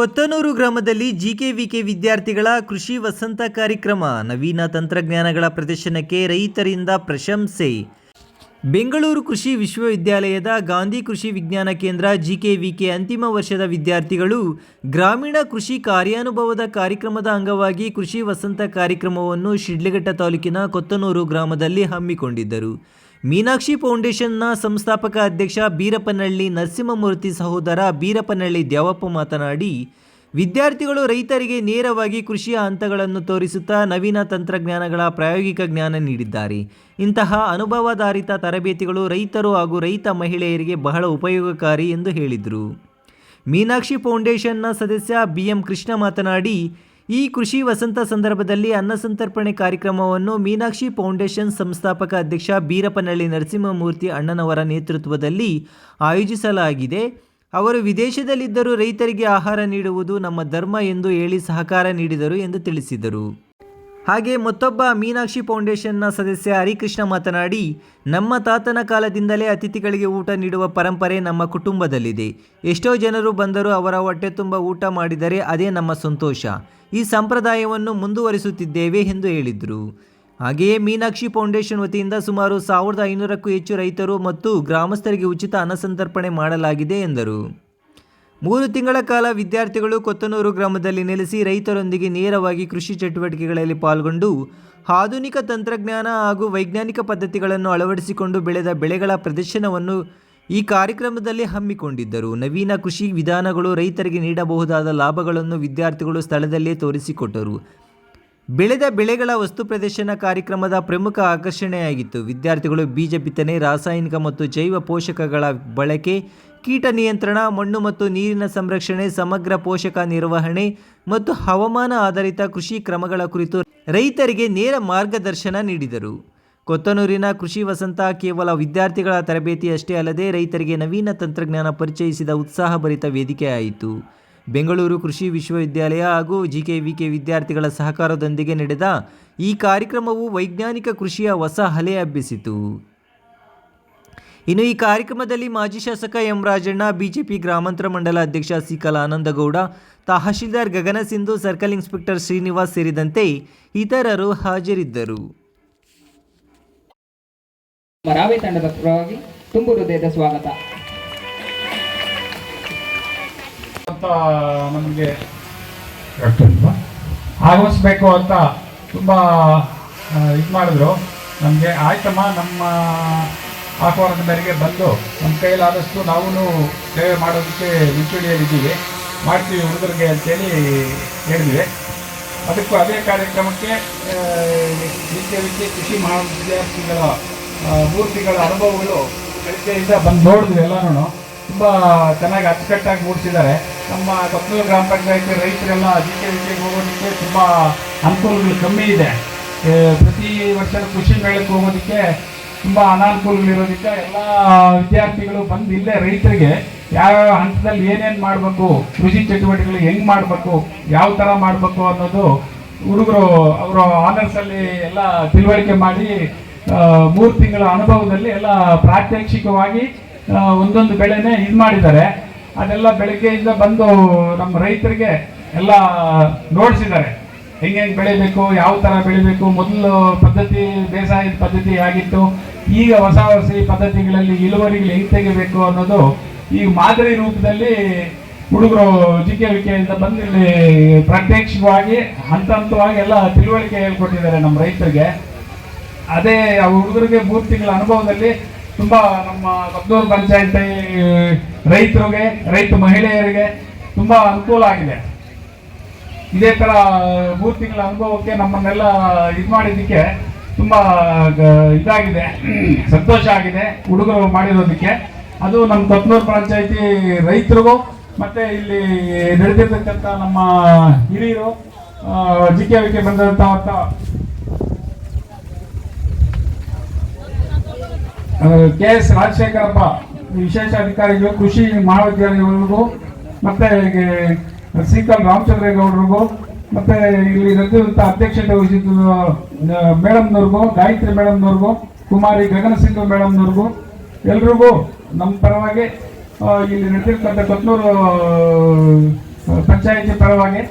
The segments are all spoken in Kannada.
ಕೊತ್ತನೂರು ಗ್ರಾಮದಲ್ಲಿ ಜಿಕೆವಿಕೆ ವಿದ್ಯಾರ್ಥಿಗಳ ಕೃಷಿ ವಸಂತ ಕಾರ್ಯಕ್ರಮ. ನವೀನ ತಂತ್ರಜ್ಞಾನಗಳ ಪ್ರದರ್ಶನಕ್ಕೆ ರೈತರಿಂದ ಪ್ರಶಂಸೆ. ಬೆಂಗಳೂರು ಕೃಷಿ ವಿಶ್ವವಿದ್ಯಾಲಯದ ಗಾಂಧಿ ಕೃಷಿ ವಿಜ್ಞಾನ ಕೇಂದ್ರ ಜಿಕೆವಿಕೆ ಅಂತಿಮ ವರ್ಷದ ವಿದ್ಯಾರ್ಥಿಗಳು ಗ್ರಾಮೀಣ ಕೃಷಿ ಕಾರ್ಯಾನುಭವದ ಕಾರ್ಯಕ್ರಮದ ಅಂಗವಾಗಿ ಕೃಷಿ ವಸಂತ ಕಾರ್ಯಕ್ರಮವನ್ನು ಶಿಡ್ಲಘಟ್ಟ ತಾಲೂಕಿನ ಕೊತ್ತನೂರು ಗ್ರಾಮದಲ್ಲಿ ಹಮ್ಮಿಕೊಂಡಿದ್ದರು. ಮೀನಾಕ್ಷಿ ಫೌಂಡೇಶನ್ನ ಸಂಸ್ಥಾಪಕ ಅಧ್ಯಕ್ಷ ಬೀರಪ್ಪನಹಳ್ಳಿ ನರಸಿಂಹಮೂರ್ತಿ ಸಹೋದರ ಬೀರಪ್ಪನಹಳ್ಳಿ ದ್ಯಾವಪ್ಪ ಮಾತನಾಡಿ, ವಿದ್ಯಾರ್ಥಿಗಳು ರೈತರಿಗೆ ನೇರವಾಗಿ ಕೃಷಿಯ ಹಂತಗಳನ್ನು ತೋರಿಸುತ್ತಾ ನವೀನ ತಂತ್ರಜ್ಞಾನಗಳ ಪ್ರಾಯೋಗಿಕ ಜ್ಞಾನ ನೀಡಿದ್ದಾರೆ. ಇಂತಹ ಅನುಭವಾಧಾರಿತ ತರಬೇತಿಗಳು ರೈತರು ಹಾಗೂ ರೈತ ಮಹಿಳೆಯರಿಗೆ ಬಹಳ ಉಪಯೋಗಕಾರಿ ಎಂದು ಹೇಳಿದರು. ಮೀನಾಕ್ಷಿ ಫೌಂಡೇಶನ್ನ ಸದಸ್ಯ ಬಿ ಎಂ ಕೃಷ್ಣ ಮಾತನಾಡಿ ಈ ಕೃಷಿ ವಸಂತ ಸಂದರ್ಭದಲ್ಲಿ ಅನ್ನ ಸಂತರ್ಪಣೆ ಕಾರ್ಯಕ್ರಮವನ್ನು ಮೀನಾಕ್ಷಿ ಫೌಂಡೇಶನ್ ಸಂಸ್ಥಾಪಕ ಅಧ್ಯಕ್ಷ ಬೀರಪ್ಪನಹಳ್ಳಿ ನರಸಿಂಹಮೂರ್ತಿ ಅಣ್ಣನವರ ನೇತೃತ್ವದಲ್ಲಿ ಆಯೋಜಿಸಲಾಗಿದೆ. ಅವರು ವಿದೇಶದಲ್ಲಿದ್ದರೂ ರೈತರಿಗೆ ಆಹಾರ ನೀಡುವುದು ನಮ್ಮ ಧರ್ಮ ಎಂದು ಹೇಳಿ ಸಹಕಾರ ನೀಡಿದರು ಎಂದು ತಿಳಿಸಿದರು. ಹಾಗೆ ಮತ್ತೊಬ್ಬ ಮೀನಾಕ್ಷಿ ಫೌಂಡೇಶನ್ನ ಸದಸ್ಯ ಹರಿಕೃಷ್ಣ ಮಾತನಾಡಿ, ನಮ್ಮ ತಾತನ ಕಾಲದಿಂದಲೇ ಅತಿಥಿಗಳಿಗೆ ಊಟ ನೀಡುವ ಪರಂಪರೆ ನಮ್ಮ ಕುಟುಂಬದಲ್ಲಿದೆ. ಎಷ್ಟೋ ಜನರು ಬಂದರೂ ಅವರ ಹೊಟ್ಟೆ ತುಂಬ ಊಟ ಮಾಡಿದರೆ ಅದೇ ನಮ್ಮ ಸಂತೋಷ. ಈ ಸಂಪ್ರದಾಯವನ್ನು ಮುಂದುವರಿಸುತ್ತಿದ್ದೇವೆ ಎಂದು ಹೇಳಿದರು. ಹಾಗೆಯೇ ಮೀನಾಕ್ಷಿ ಫೌಂಡೇಶನ್ ವತಿಯಿಂದ ಸುಮಾರು ಸಾವಿರದ ಐನೂರಕ್ಕೂ ಹೆಚ್ಚು ರೈತರು ಮತ್ತು ಗ್ರಾಮಸ್ಥರಿಗೆ ಉಚಿತ ಅನ್ನಸಂತರ್ಪಣೆ ಮಾಡಲಾಗಿದೆ ಎಂದರು. ಮೂರು ತಿಂಗಳ ಕಾಲ ವಿದ್ಯಾರ್ಥಿಗಳು ಕೊತ್ತನೂರು ಗ್ರಾಮದಲ್ಲಿ ನೆಲೆಸಿ ರೈತರೊಂದಿಗೆ ನೇರವಾಗಿ ಕೃಷಿ ಚಟುವಟಿಕೆಗಳಲ್ಲಿ ಪಾಲ್ಗೊಂಡು ಆಧುನಿಕ ತಂತ್ರಜ್ಞಾನ ಹಾಗೂ ವೈಜ್ಞಾನಿಕ ಪದ್ಧತಿಗಳನ್ನು ಅಳವಡಿಸಿಕೊಂಡು ಬೆಳೆದ ಬೆಳೆಗಳ ಪ್ರದರ್ಶನವನ್ನು ಈ ಕಾರ್ಯಕ್ರಮದಲ್ಲಿ ಹಮ್ಮಿಕೊಂಡಿದ್ದರು. ನವೀನ ಕೃಷಿ ವಿಧಾನಗಳು ರೈತರಿಗೆ ನೀಡಬಹುದಾದ ಲಾಭಗಳನ್ನು ವಿದ್ಯಾರ್ಥಿಗಳು ಸ್ಥಳದಲ್ಲೇ ತೋರಿಸಿಕೊಟ್ಟರು. ಬೆಳೆದ ಬೆಳೆಗಳ ವಸ್ತು ಪ್ರದರ್ಶನ ಕಾರ್ಯಕ್ರಮದ ಪ್ರಮುಖ ಆಕರ್ಷಣೆಯಾಗಿತ್ತು. ವಿದ್ಯಾರ್ಥಿಗಳು ಬೀಜ ಬಿತ್ತನೆ, ರಾಸಾಯನಿಕ ಮತ್ತು ಜೈವ ಪೋಷಕಗಳ ಬಳಕೆ ಕೀಟ ನಿಯಂತ್ರಣ, ಮಣ್ಣು ಮತ್ತು ನೀರಿನ ಸಂರಕ್ಷಣೆ, ಸಮಗ್ರ ಪೋಷಕ ನಿರ್ವಹಣೆ ಮತ್ತು ಹವಾಮಾನ ಆಧಾರಿತ ಕೃಷಿ ಕ್ರಮಗಳ ಕುರಿತು ರೈತರಿಗೆ ನೇರ ಮಾರ್ಗದರ್ಶನ ನೀಡಿದರು. ಕೊತ್ತನೂರಿನ ಕೃಷಿ ವಸಂತ ಕೇವಲ ವಿದ್ಯಾರ್ಥಿಗಳ ತರಬೇತಿಯಷ್ಟೇ ಅಲ್ಲದೆ ರೈತರಿಗೆ ನವೀನ ತಂತ್ರಜ್ಞಾನ ಪರಿಚಯಿಸಿದ ಉತ್ಸಾಹಭರಿತ ವೇದಿಕೆಯಾಯಿತು. ಬೆಂಗಳೂರು ಕೃಷಿ ವಿಶ್ವವಿದ್ಯಾಲಯ ಹಾಗೂ ಜಿಕೆವಿಕೆ ವಿದ್ಯಾರ್ಥಿಗಳ ಸಹಕಾರದೊಂದಿಗೆ ನಡೆದ ಈ ಕಾರ್ಯಕ್ರಮವು ವೈಜ್ಞಾನಿಕ ಕೃಷಿಯ ಹೊಸ ಹಲೆ ಹಬ್ಬಿಸಿತು. ಇನ್ನು ಈ ಕಾರ್ಯಕ್ರಮದಲ್ಲಿ ಮಾಜಿ ಶಾಸಕ ಎಂ ರಾಜಣ್ಣ ಬಿಜೆಪಿ ಗ್ರಾಮಾಂತರ ಮಂಡಲ ಅಧ್ಯಕ್ಷ ಸಿಕಲ ಆನಂದಗೌಡ ತಹಶೀಲ್ದಾರ್ ಗಗನ ಸಿಂಧು ಸರ್ಕಲ್ ಇನ್ಸ್ಪೆಕ್ಟರ್ ಶ್ರೀನಿವಾಸ್ ಸೇರಿದಂತೆ ಇತರರು ಹಾಜರಿದ್ದರು. ಮರಾವೆ ತಂಡದ ಪರವಾಗಿ ತುಂಬು ಹೃದಯದ ಸ್ವಾಗತ. ಅಂತ ನಮಗೆ ಆಗಮಿಸ್ಬೇಕು ಅಂತ ತುಂಬ ಇದು ಮಾಡಿದ್ರು. ನಮಗೆ ಆಯ್ತಮ್ಮ ನಮ್ಮ ಆಹ್ವಾನದ ಮೇರೆಗೆ ಬಂದು ನಮ್ಮ ಕೈಲಾದಷ್ಟು ನಾವು ಸೇವೆ ಮಾಡೋದಕ್ಕೆ ಮುಂಚೂಣಿಯಲ್ಲಿದ್ದೀವಿ ಮಾಡ್ತೀವಿ ಹುಡುಗರಿಗೆ ಅಂತೇಳಿ ಹೇಳಿದ್ವಿ. ಅದಕ್ಕೂ ಅದೇ ಕಾರ್ಯಕ್ರಮಕ್ಕೆ ವಿದ್ಯಾರ್ಥಿ ಕೃಷಿ ಮಹಾವಿದ್ಯಾರ್ಥಿಗಳ ಮೂರ್ತಿಗಳ ಮೂರು ತಿಂಗಳ ಅನುಭವಗಳು ಕಲಿಕೆಯಿಂದ ಬಂದು ನೋಡಿದ್ವಿ ಎಲ್ಲನೂ ತುಂಬ ಚೆನ್ನಾಗಿ ಅಚ್ಚುಕಟ್ಟಾಗಿ ಮೂಡಿಸಿದ್ದಾರೆ. ನಮ್ಮ ಕೊತ್ತೂರು ಗ್ರಾಮ ಪಂಚಾಯತಿ ರೈತರೆಲ್ಲ ಜಿ ಕೆ ಹೋಗೋದಕ್ಕೆ ತುಂಬ ಅನುಕೂಲಗಳು ಕಮ್ಮಿ ಇದೆ. ಪ್ರತಿ ವರ್ಷ ಕೃಷಿ ಮೇಳಕ್ಕೆ ಹೋಗೋದಕ್ಕೆ ತುಂಬ ಅನಾನುಕೂಲಗಳಿರೋದಕ್ಕೆ ಎಲ್ಲ ವಿದ್ಯಾರ್ಥಿಗಳು ಬಂದು ಇಲ್ಲೇ ರೈತರಿಗೆ ಯಾವ್ಯಾವ ಹಂತದಲ್ಲಿ ಏನೇನು ಮಾಡಬೇಕು, ಕೃಷಿ ಚಟುವಟಿಕೆಗಳು ಹೆಂಗೆ ಮಾಡಬೇಕು, ಯಾವ ಥರ ಮಾಡಬೇಕು ಅನ್ನೋದು ಹುಡುಗರು ಅವರು ಆನರ್ಸಲ್ಲಿ ಎಲ್ಲ ತಿಳುವಳಿಕೆ ಮಾಡಿ ಮೂರು ತಿಂಗಳ ಅನುಭವದಲ್ಲಿ ಎಲ್ಲ ಪ್ರಾತ್ಯಕ್ಷಿಕವಾಗಿ ಒಂದೊಂದು ಬೆಳೆನೇ ಇದು ಮಾಡಿದ್ದಾರೆ. ಅದೆಲ್ಲ ಬೆಳಗ್ಗೆಯಿಂದ ಬಂದು ನಮ್ಮ ರೈತರಿಗೆ ಎಲ್ಲ ನೋಡಿಸಿದ್ದಾರೆ. ಹೆಂಗೆ ಬೆಳಿಬೇಕು, ಯಾವ ಥರ ಬೆಳಿಬೇಕು, ಮೊದಲು ಪದ್ಧತಿ, ಬೇಸಾಯದ ಪದ್ಧತಿ ಆಗಿತ್ತು ಈಗ ಹೊಸ ಹೊಸ ಪದ್ಧತಿಗಳಲ್ಲಿ ಇಳುವರಿಗಳು ಹೆಂಗೆ ತೆಗಿಬೇಕು ಅನ್ನೋದು ಈ ಮಾದರಿ ರೂಪದಲ್ಲಿ ಹುಡುಗರು ಜಿಕೆ ವಿಕೆಯಿಂದ ಬಂದು ಇಲ್ಲಿ ಪ್ರತ್ಯಕ್ಷವಾಗಿ ಹಂತ ಹಂತವಾಗಿ ಎಲ್ಲ ತಿಳುವಳಿಕೆ ಹೇಳ್ಕೊಟ್ಟಿದ್ದಾರೆ ನಮ್ಮ ರೈತರಿಗೆ. ಅದೇ ಆ ಹುಡುಗರಿಗೆ ಮೂರು ತಿಂಗಳ ಅನುಭವದಲ್ಲಿ ತುಂಬ ನಮ್ಮ ಕಬ್ದೂರು ಪಂಚಾಯತಿ ರೈತರಿಗೆ, ರೈತ ಮಹಿಳೆಯರಿಗೆ ತುಂಬ ಅನುಕೂಲ ಆಗಿದೆ. ಇದೇ ಥರ ಮೂರು ತಿಂಗಳ ಅನುಭವಕ್ಕೆ ನಮ್ಮನ್ನೆಲ್ಲ ಇದು ಮಾಡಿದ್ದಕ್ಕೆ ತುಂಬ ಇದಾಗಿದೆ. ಸಂತೋಷ ಆಗಿದೆ ಹುಡುಗರು ಮಾಡಿರೋದಕ್ಕೆ. ಅದು ನಮ್ಮ ಕೊತ್ನೂರು ಪಂಚಾಯಿತಿ ರೈತರಿಗೂ ಮತ್ತೆ ಇಲ್ಲಿ ನಡೆದಿರ್ತಕ್ಕಂಥ ನಮ್ಮ ಹಿರಿಯರು ಜಿ ಕೆ ವಿಕೆ ಬಂದಂಥ ಕೆ ಎಸ್ ರಾಜಶೇಖರಪ್ಪ ವಿಶೇಷ ಅಧಿಕಾರಿಗಳು, ಕೃಷಿ ಮಹಾವಿದ್ಯಾಲಯಗಳಿಗೂ ಮತ್ತೆ ಸಿಕಲ್ ರಾಮಚಂದ್ರೇಗೌಡರಿಗೂ, ಮತ್ತೆ ಇಲ್ಲಿ ನಡೆದಿರುವಂಥ ಅಧ್ಯಕ್ಷತೆ ವಹಿಸಿದ ಮೇಡಮ್ನವ್ರಿಗೂ, ಗಾಯತ್ರಿ ಮೇಡಮ್ನವ್ರಿಗೂ, ಕುಮಾರಿ ಗಗನ ಸಿಂಗ್ ಮೇಡಮ್ನವ್ರಿಗೂ, ಎಲ್ರಿಗೂ ನಮ್ಮ ಪರವಾಗಿ ಇಲ್ಲಿ ನಡೆದಿರ್ತಕ್ಕಂಥ ಕೊತ್ನೂರು ಪಂಚಾಯತ್ ಪರವಾಗಿ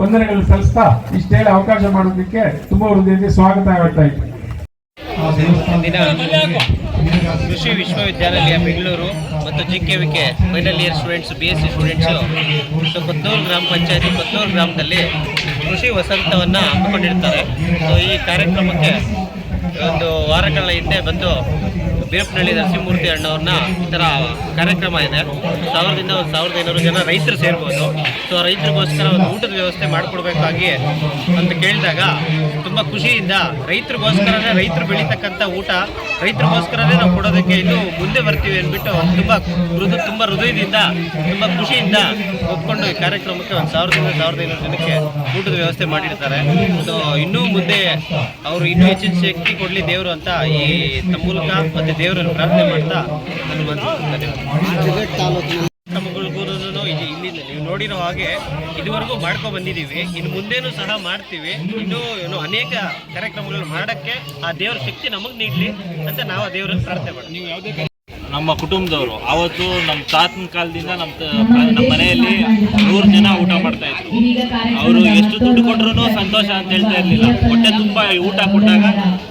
ವಂದನೆಗಳು ಸಲ್ಲಿಸ್ತಾ ಇಷ್ಟೇಳಿ ಅವಕಾಶ ಮಾಡೋದಕ್ಕೆ ತುಂಬ ಹೃದಯದಲ್ಲಿ ಸ್ವಾಗತ ಹೇಳ್ತಾ ಇದ್ದೀನಿ. ಇಂದಿನ ಕೃಷಿ ವಿಶ್ವವಿದ್ಯಾನಿಲಯ ಬೆಂಗಳೂರು ಮತ್ತು G K V K final year students B S C students. So Kottur ಗ್ರಾಮ ಪಂಚಾಯತಿ ಕೊತ್ತೂರು ಗ್ರಾಮದಲ್ಲಿ ಕೃಷಿ ವಸಂತವನ್ನು ಹಮ್ಮಿಕೊಂಡಿರ್ತಾರೆ. ಸೊ ಈ ಕಾರ್ಯಕ್ರಮಕ್ಕೆ ಒಂದು ವಾರಗಳ ಹಿಂದೆ ಬಂದು ಬೀರಪ್ಪನಹಳ್ಳಿ ನರಸಿಂಹಮೂರ್ತಿ ಅಣ್ಣವ್ರನ್ನ ಈ ಥರ ಕಾರ್ಯಕ್ರಮ ಇದೆ. ಸಾವಿರದಿಂದ ಒಂದು ಸಾವಿರದ ಐನೂರು ಜನ ರೈತರು ಸೇರ್ಬೋದು. ಸೊ ರೈತರಿಗೋಸ್ಕರ ಒಂದು ಊಟದ ವ್ಯವಸ್ಥೆ ಮಾಡಿಕೊಡ್ಬೇಕಾಗಿ ಅಂತ ಕೇಳಿದಾಗ ತುಂಬ ಖುಷಿಯಿಂದ ರೈತರಿಗೋಸ್ಕರನೇ ರೈತರು ಬೆಳೀತಕ್ಕಂಥ ಊಟ, ರೈತರಿಗೋಸ್ಕರನೇ ನಾವು ಕೊಡೋದಕ್ಕೆ ಇನ್ನು ಮುಂದೆ ಬರ್ತೀವಿ ಅಂದ್ಬಿಟ್ಟು ತುಂಬ ಹೃದಯ ತುಂಬ ಹೃದಯದಿಂದ, ತುಂಬ ಖುಷಿಯಿಂದ ಒಪ್ಕೊಂಡು ಈ ಕಾರ್ಯಕ್ರಮಕ್ಕೆ ಒಂದು ಸಾವಿರದಿಂದ ಸಾವಿರದ ಐನೂರು ಜನಕ್ಕೆ ಊಟದ ವ್ಯವಸ್ಥೆ ಮಾಡಿರ್ತಾರೆ. ಸೊ ಇನ್ನೂ ಮುಂದೆ ಅವರು ಇನ್ನೂ ಹೆಚ್ಚಿನ ಶಕ್ತಿ ಕೊಡಲಿ ದೇವರು ಅಂತ ಈ ಮೂಲಕ ಮತ್ತು ದೇವರನ್ನು ಪ್ರಾರ್ಥನೆ ಮಾಡ್ತಾ ನಾನು ಕಾರ್ಯಕ್ರಮಗಳಿಗೂ ಇಲ್ಲಿ ಇಲ್ಲಿಂದ ನೀವು ನೋಡಿರೋ ಹಾಗೆ ಇದುವರೆಗೂ ಮಾಡ್ಕೊ ಬಂದಿದ್ದೀವಿ. ಇನ್ನು ಮುಂದೇನೂ ಸಹ ಮಾಡ್ತೀವಿ. ಇನ್ನು ಏನು ಅನೇಕ ಕಾರ್ಯಕ್ರಮಗಳನ್ನು ಮಾಡೋಕ್ಕೆ ಆ ದೇವರ ಶಕ್ತಿ ನಮಗೆ ನೀಡಲಿ ಅಂತ ನಾವು ಆ ದೇವರನ್ನು ಪ್ರಾರ್ಥನೆ ಮಾಡ್ತೀವಿ ನಮ್ಮ ಕುಟುಂಬದವರು. ಅವತ್ತು ನಮ್ಮ ತಾತನ ಕಾಲದಿಂದ ನಮ್ಮ ನಮ್ಮ ಮನೆಯಲ್ಲಿ ನೂರು ಜನ ಊಟ ಮಾಡ್ತಾ ಇದ್ರು. ಅವರು ಎಷ್ಟು ದುಡ್ಡು ಕೊಟ್ಟರು ಸಂತೋಷ ಅಂತ ಹೇಳ್ತಾ ಇರಲಿಲ್ಲ. ಹೊಟ್ಟೆ ತುಂಬ ಊಟ ಕೊಟ್ಟಾಗ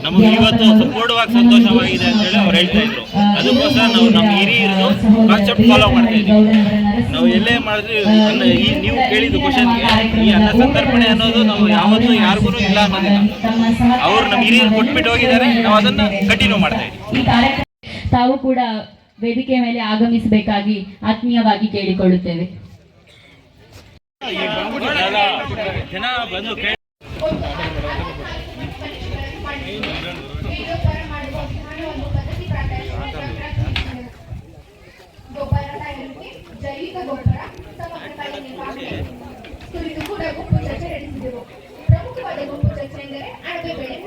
ನಮಗೆ ಇವತ್ತು ಸಂಪೂರ್ಣವಾಗಿ ಸಂತೋಷವಾಗಿದೆ ಅಂತ ಹೇಳಿ ಅವ್ರು ಹೇಳ್ತಾ ಇದ್ರು. ಅದಕ್ಕೋಸ್ಕರ ನಾವು ನಮ್ಮ ಹಿರಿಯರು ಕಾನ್ಸೆಪ್ಟ್ ಫಾಲೋ ಮಾಡ್ತಾ ಇದ್ದೀವಿ ನಾವು ಎಲ್ಲೇ ಮಾಡಿದ್ವಿ ಈ ನೀವು ಕೇಳಿದ ಕ್ವಶನ್ಗೆ ಈ ಅನ್ನ ಸಂತರ್ಪಣೆ ಅನ್ನೋದು ನಾವು ಯಾವತ್ತೂ ಯಾರಿಗೂ ಇಲ್ಲ ಅನ್ನೋದಿಲ್ಲ. ಅವ್ರು ನಮ್ಮ ಹಿರಿಯರು ಕೊಟ್ಬಿಟ್ಟು ಹೋಗಿದ್ದಾರೆ. ನಾವು ಅದನ್ನ ಕಂಟಿನ್ಯೂ ಮಾಡ್ತಾ ಇದ್ದೀವಿ ತಾವು ಕೂಡ ವೇದಿಕೆ ಮೇಲೆ ಆಗಮಿಸಬೇಕಾಗಿ ಆತ್ಮೀಯವಾಗಿ ಕೇಳಿಕೊಳ್ಳುತ್ತೇವೆ. ಜೈವಿಕ ಗೊಬ್ಬರ ಕುರಿತು ಕೂಡ ಗುಂಪು ಚರ್ಚೆ ನಡೆಸಿದೆವು. ಪ್ರಮುಖವಾದ ಗುಂಪು ಚರ್ಚೆ ಎಂದರೆ ಅಡಕೆ ಬೆಳೆ.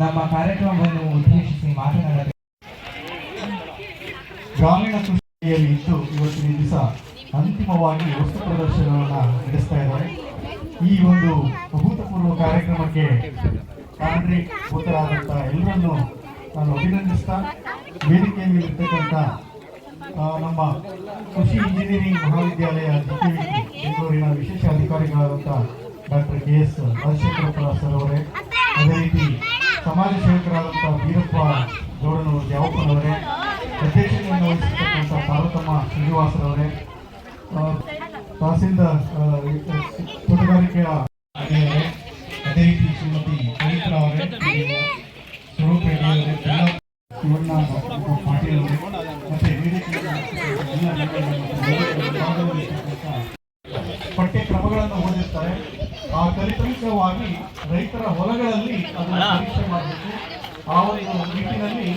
ನಮ್ಮ ಕಾರ್ಯಕ್ರಮವನ್ನು ಉದ್ದೇಶಿಸಿ ಮಾತನಾಡಬೇಕು. ಗ್ರಾಮೀಣ ಕೃಷಿಯಲ್ಲಿ ಇದ್ದು ಇವತ್ತಿನ ದಿವಸ ಅಂತಿಮವಾಗಿ ವಸ್ತು ಪ್ರದರ್ಶನವನ್ನು ನಡೆಸ್ತಾ ಇದ್ದಾರೆ. ಈ ಒಂದು ಅಭೂತಪೂರ್ವ ಕಾರ್ಯಕ್ರಮಕ್ಕೆ ಭೂತರಾದಂಥ ಎಲ್ಲರನ್ನು ನಾನು ಅಭಿನಂದಿಸ್ತಾ, ವೇದಿಕೆಯಲ್ಲಿ ಇರ್ತಕ್ಕಂಥ ನಮ್ಮ ಕೃಷಿ ಇಂಜಿನಿಯರಿಂಗ್ ಮಹಾವಿದ್ಯಾಲಯ ಬೆಂಗಳೂರಿನ ವಿಶೇಷ ಅಧಿಕಾರಿಗಳಾದಂಥ doctor K S Rajashekarappa sir ಅವರೇ. ಅದೇ ರೀತಿ ಸಮಾಜ ಸೇವಕರಾದಂಥ ವೀರಪ್ಪ ಗೌಡನವರು ಜಾವಪ್ಪನವರೇ ಅಧ್ಯಕ್ಷತೆಯನ್ನು ವಹಿಸಿರ್ತಕ್ಕಂಥ ಪಾರ್ವತಮ್ಮ ಶ್ರೀನಿವಾಸರವರೇ ಆ, ತೋಟಗಾರಿಕೆಯ ಅದೇ ರೀತಿ ಶ್ರೀಮತಿ ಪವಿತ್ರ ಅವರೇ ಸ್ವರೂಪ ಪಾಟೀಲ್ ಅವರೇ ಮತ್ತು ಪಠ್ಯಕ್ರಮಗಳನ್ನು ಓದಿರ್ತಾರೆ. ಆ ಫಲಿತಾಂಶವಾಗಿ ರೈತರ ಹೊಲಗಳಲ್ಲಿ ಅದನ್ನು ಪರೀಕ್ಷೆ ಮಾಡಬೇಕು. ಆ ಒಂದು ನಿಟ್ಟಿನಲ್ಲಿ